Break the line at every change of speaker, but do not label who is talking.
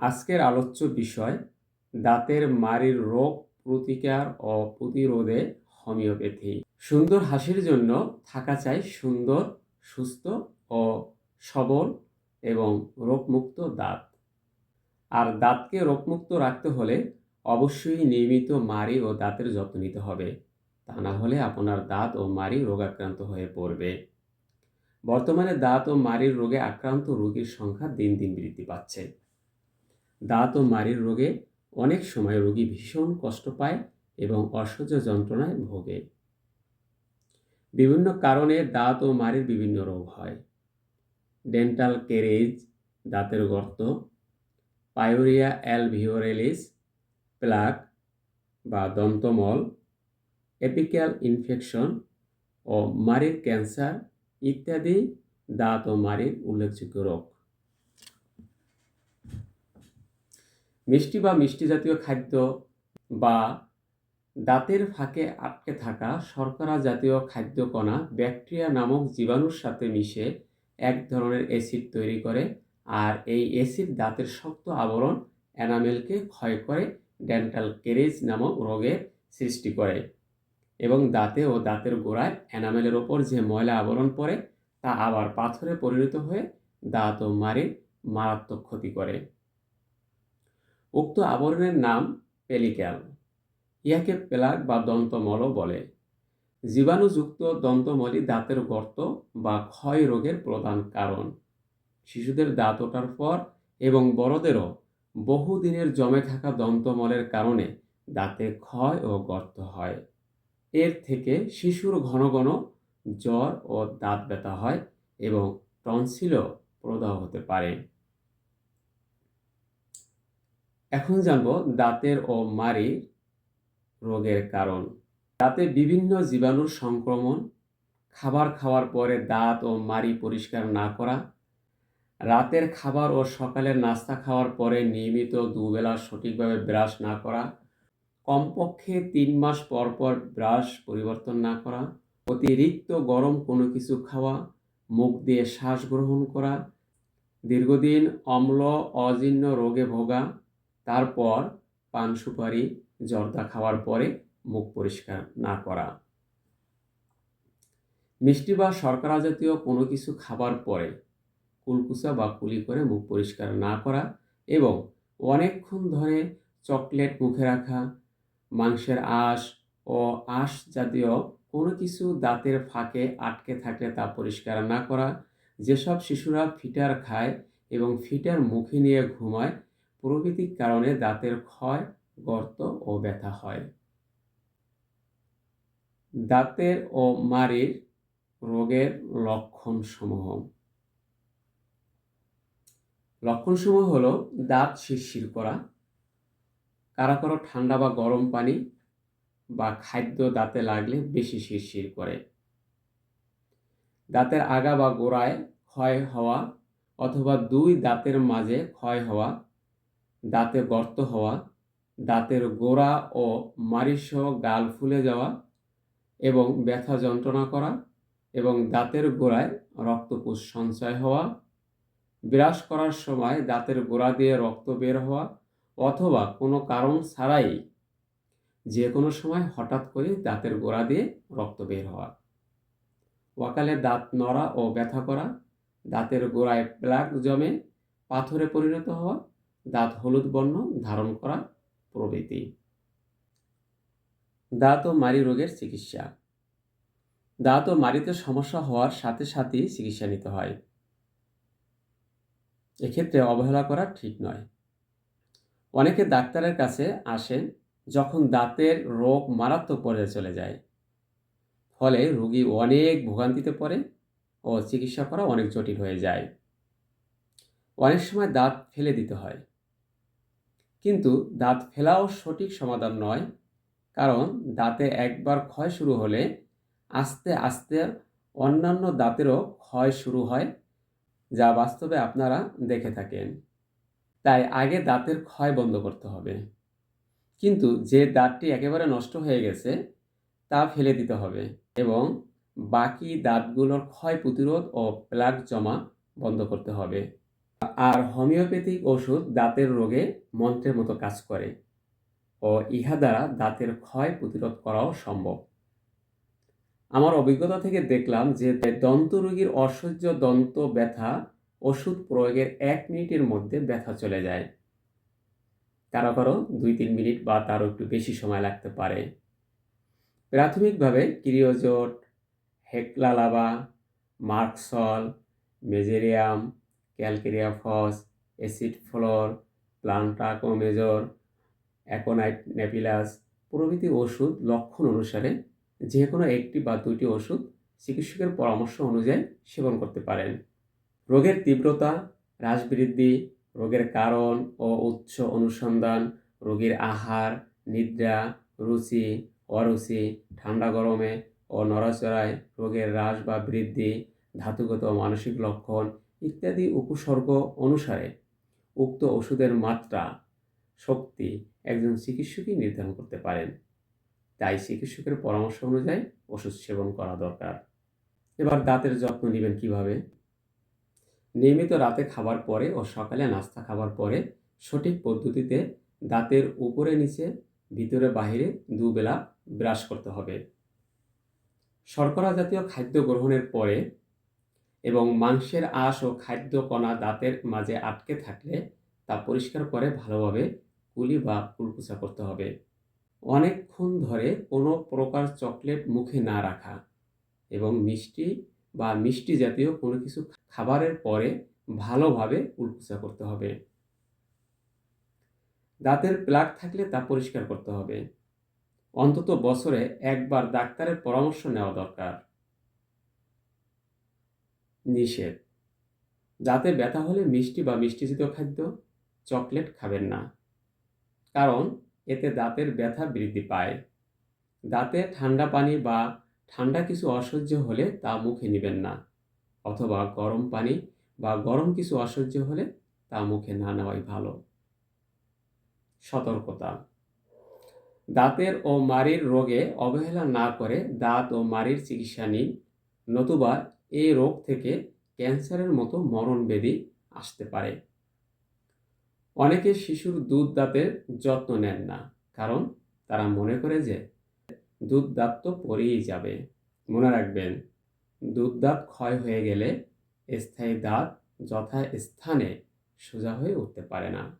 আজকের আলোচ্য বিষয়, দাঁতের মারির রোগ প্রতিকার ও প্রতিরোধে হোমিওপ্যাথি। সুন্দর হাসির জন্য থাকা চাই সুন্দর, সুস্থ ও সবল এবং রোগমুক্ত দাঁত। আর দাঁতকে রোগমুক্ত রাখতে হলে অবশ্যই নিয়মিত মাড়ি ও দাঁতের যত্ন নিতে হবে। তা না হলে আপনার দাঁত ও মাড়ি রোগাক্রান্ত হয়ে পড়বে। বর্তমানে দাঁত ও মাড়ির রোগে আক্রান্ত রোগীর সংখ্যা দিন দিন বৃদ্ধি পাচ্ছে। দাঁত ও মাড়ির রোগে অনেক সময় রোগী ভীষণ কষ্ট পায় এবং অসহ্য যন্ত্রণায় ভোগে। বিভিন্ন কারণে দাঁত ও মাড়ির বিভিন্ন রোগ হয়। ডেন্টাল কেরেজ, দাঁতের গর্ত, পায়োরিয়া অ্যালভিওরেলিস, প্লাক বা দন্তমল এপিক্যাল ইনফেকশন ও মাড়ির ক্যান্সার ইত্যাদি দাঁত ও মাড়ির উল্লেখযোগ্য রোগ। মিষ্টি বা মিষ্টি জাতীয় খাদ্য বা দাঁতের ফাঁকে আটকে থাকা শর্করা জাতীয় খাদ্যকণা ব্যাকটেরিয়া নামক জীবাণুর সাথে মিশে এক ধরনের অ্যাসিড তৈরি করে আর এই অ্যাসিড দাঁতের শক্ত আবরণ এনামেলকে ক্ষয় করে ডেন্টাল কেরেজ নামক রোগের সৃষ্টি করে এবং দাঁতে ও দাঁতের গোড়ায় এনামেলের ওপর যে ময়লা আবরণ পড়ে তা আবার পাথরে পরিণত হয়ে দাঁত ও মাড়ির মারাত্মক ক্ষতি করে। উক্ত আবরণের নাম পেলিক্যাল। ইহাকে পেলাক বা দন্তমলও বলে। জীবাণুযুক্ত দন্তমলই দাঁতের গর্ত বা ক্ষয় রোগের প্রধান কারণ। শিশুদের দাঁত ওঠার পর এবং বড়দেরও বহুদিনের জমে থাকা দন্তমলের কারণে দাঁতে ক্ষয় ও গর্ত হয়। এর থেকে শিশুর ঘন ঘন জ্বর ও দাঁত ব্যথা হয় এবং টনসিলও প্রদাহ হতে পারে। এখন জানব দাঁতের ও মারি রোগের কারণ। দাঁতে বিভিন্ন জীবাণুর সংক্রমণ, খাবার খাওয়ার পরে দাঁত ও মাড়ি পরিষ্কার না করা, রাতের খাবার ও সকালের নাস্তা খাওয়ার পরে নিয়মিত দুবেলা সঠিকভাবে ব্রাশ না করা, কমপক্ষে তিন মাস পর পর ব্রাশ পরিবর্তন না করা, অতিরিক্ত গরম কোনো কিছু খাওয়া, মুখ দিয়ে শ্বাস গ্রহণ করা, দীর্ঘদিন অম্ল, অজীর্ণ রোগে ভোগা তারপর পান সুপারি, জর্দা খাওয়ার পরে মুখ পরিষ্কার না করা। মিষ্টি বা শর্করা জাতীয় কোনো কিছু খাবার পরে কুলকুচা বা কুলি করে মুখ পরিষ্কার না করা এবং অনেকক্ষণ ধরে চকলেট মুখে রাখা, মাংসের আঁশ ও আঁশ জাতীয় কোনো কিছু দাঁতের ফাঁকে আটকে থাকলে তা পরিষ্কার না করা, যেসব শিশুরা ফিটার খায় এবং ফিটার মুখে নিয়ে ঘুমায় প্রভৃতির কারণে দাঁতের ক্ষয়, গর্ত ও ব্যথা হয়। দাঁতের ও মাড়ির রোগের লক্ষণসমূহ। লক্ষণসমূহ হল দাঁত শিরশির করা, কারা কারও ঠান্ডা বা গরম পানি বা খাদ্য দাঁতে লাগলে বেশি শিরশির করে। দাঁতের আগা বা গোড়ায় ক্ষয় হওয়া অথবা দুই দাঁতের মাঝে ক্ষয় হওয়া দাঁতে গর্ত হওয়া, দাঁতের গোড়া ও মারিসহ গাল ফুলে যাওয়া এবং ব্যথা যন্ত্রণা করা এবং দাঁতের গোড়ায় রক্তপুষ সঞ্চয় হওয়া বিরাস করার সময় দাঁতের গোড়া দিয়ে রক্ত বের হওয়া অথবা কোনো কারণ ছাড়াই যে কোনো সময় হঠাৎ করে দাঁতের গোড়া দিয়ে রক্ত বের হওয়া। ওয়াকালে দাঁত নড়া ও ব্যথা করা, দাঁতের গোড়ায় প্লাগ জমে পাথরে পরিণত হওয়া দাঁত হলুদ বর্ণ ধারণ করা প্রভৃতি। দাঁত ও মারি রোগের চিকিৎসা। দাঁত ও মারিতে সমস্যা হওয়ার সাথে সাথেই চিকিৎসা নিতে হয়। এক্ষেত্রে অবহেলা করা ঠিক নয়। অনেকে ডাক্তারের কাছে আসেন যখন দাঁতের রোগ মারাত্মক পর্যায়ে চলে যায়। ফলে রোগী অনেক ভোগান্তিতে পড়ে ও চিকিৎসা করা অনেক জটিল হয়ে যায়। অনেক সময় দাঁত ফেলে দিতে হয়। কিন্তু দাঁত ফেলাও সঠিক সমাধান নয়। কারণ দাঁতে একবার ক্ষয় শুরু হলে আস্তে আস্তে অন্যান্য দাঁতেরও ক্ষয় শুরু হয়, যা বাস্তবে আপনারা দেখে থাকেন। তাই আগে দাঁতের ক্ষয় বন্ধ করতে হবে। কিন্তু যে দাঁতটি একেবারে নষ্ট হয়ে গেছে, তা ফেলে দিতে হবে এবং বাকি দাঁতগুলোর ক্ষয় প্রতিরোধ ও প্লাক জমা বন্ধ করতে হবে। আর হোমিওপ্যাথিক ওষুধ দাঁতের রোগে মন্ত্রের মতো কাজ করে ও ইহা দ্বারা দাঁতের ক্ষয় প্রতিরোধ করাও সম্ভব। আমার অভিজ্ঞতা থেকে দেখলাম যে দন্ত রোগীর অসহ্য দন্ত ব্যথা ওষুধ প্রয়োগের এক মিনিটের মধ্যে ব্যথা চলে যায়। কারও কারও দুই তিন মিনিট বা তারও একটু বেশি সময় লাগতে পারে। প্রাথমিকভাবে creosote, hekla lava, merc sol, mezereum calcarea phos acid fluor plantago major aconite napellus প্রভৃতি ওষুধ লক্ষণ অনুসারে যে কোনো একটি বা দুটি ওষুধ চিকিৎসকের পরামর্শ অনুযায়ী সেবন করতে পারেন। রোগের তীব্রতা, হ্রাস বৃদ্ধি, রোগের কারণ ও উৎস অনুসন্ধান, রোগীর আহার, নিদ্রা, রুচি, অরুচি, ঠান্ডা গরমে ও নড়াচড়ায় রোগের হ্রাস বা বৃদ্ধি, ধাতুগত মানসিক লক্ষণ ইত্যাদি উপসর্গ অনুসারে উক্ত ওষুধের মাত্রা, শক্তি একজন চিকিৎসকই নির্ধারণ করতে পারেন। তাই চিকিৎসকের পরামর্শ অনুযায়ী ওষুধ সেবন করা দরকার। এবার দাঁতের যত্ন নেবেন কীভাবে? নিয়মিত রাতে খাবার পরে ও সকালে নাস্তা খাবার পরে সঠিক পদ্ধতিতে দাঁতের উপরে নিচে, ভিতরে বাহিরে দুবেলা ব্রাশ করতে হবে। শর্করা জাতীয় খাদ্য গ্রহণের পরে এবং মাংসের আঁশ ও খাদ্য কণা দাঁতের মাঝে আটকে থাকলে তা পরিষ্কার করে ভালোভাবে কুলি বা কুলকুচা করতে হবে। অনেকক্ষণ ধরে কোনো প্রকার চকলেট মুখে না রাখা এবং মিষ্টি বা মিষ্টি জাতীয় কোনো কিছু খাবারের পরে ভালোভাবে কুলকুচা করতে হবে। দাঁতের প্লাক থাকলে তা পরিষ্কার করতে হবে। অন্তত বছরে একবার ডাক্তারের পরামর্শ নেওয়া দরকার। নিষেধ। দাঁতে ব্যথা হলে মিষ্টি বা মিষ্টিজাতীয় খাদ্য চকলেট খাবেন না। কারণ এতে দাঁতের ব্যথা বৃদ্ধি পায়। দাঁতে ঠান্ডা পানি বা ঠান্ডা কিছু অসহ্য হলে তা মুখে নেবেন না। অথবা গরম পানি বা গরম কিছু অসহ্য হলে তা মুখে না নেওয়াই ভালো। সতর্কতা। দাঁতের ও মাড়ির রোগে অবহেলা না করে দাঁত ও মাড়ির চিকিৎসা নিন। নতুবা এই রোগ থেকে ক্যান্সারের মতো মরণ আসতে পারে। অনেকে শিশুর দুধ দাঁতের যত্ন নেন না, কারণ তারা মনে করে যে দুধ দাঁত তো পরেই যাবে। মনে রাখবেন, দুধ দাঁত ক্ষয় হয়ে গেলে স্থায়ী দাঁত যথা স্থানে সোজা হয়ে উঠতে পারে না।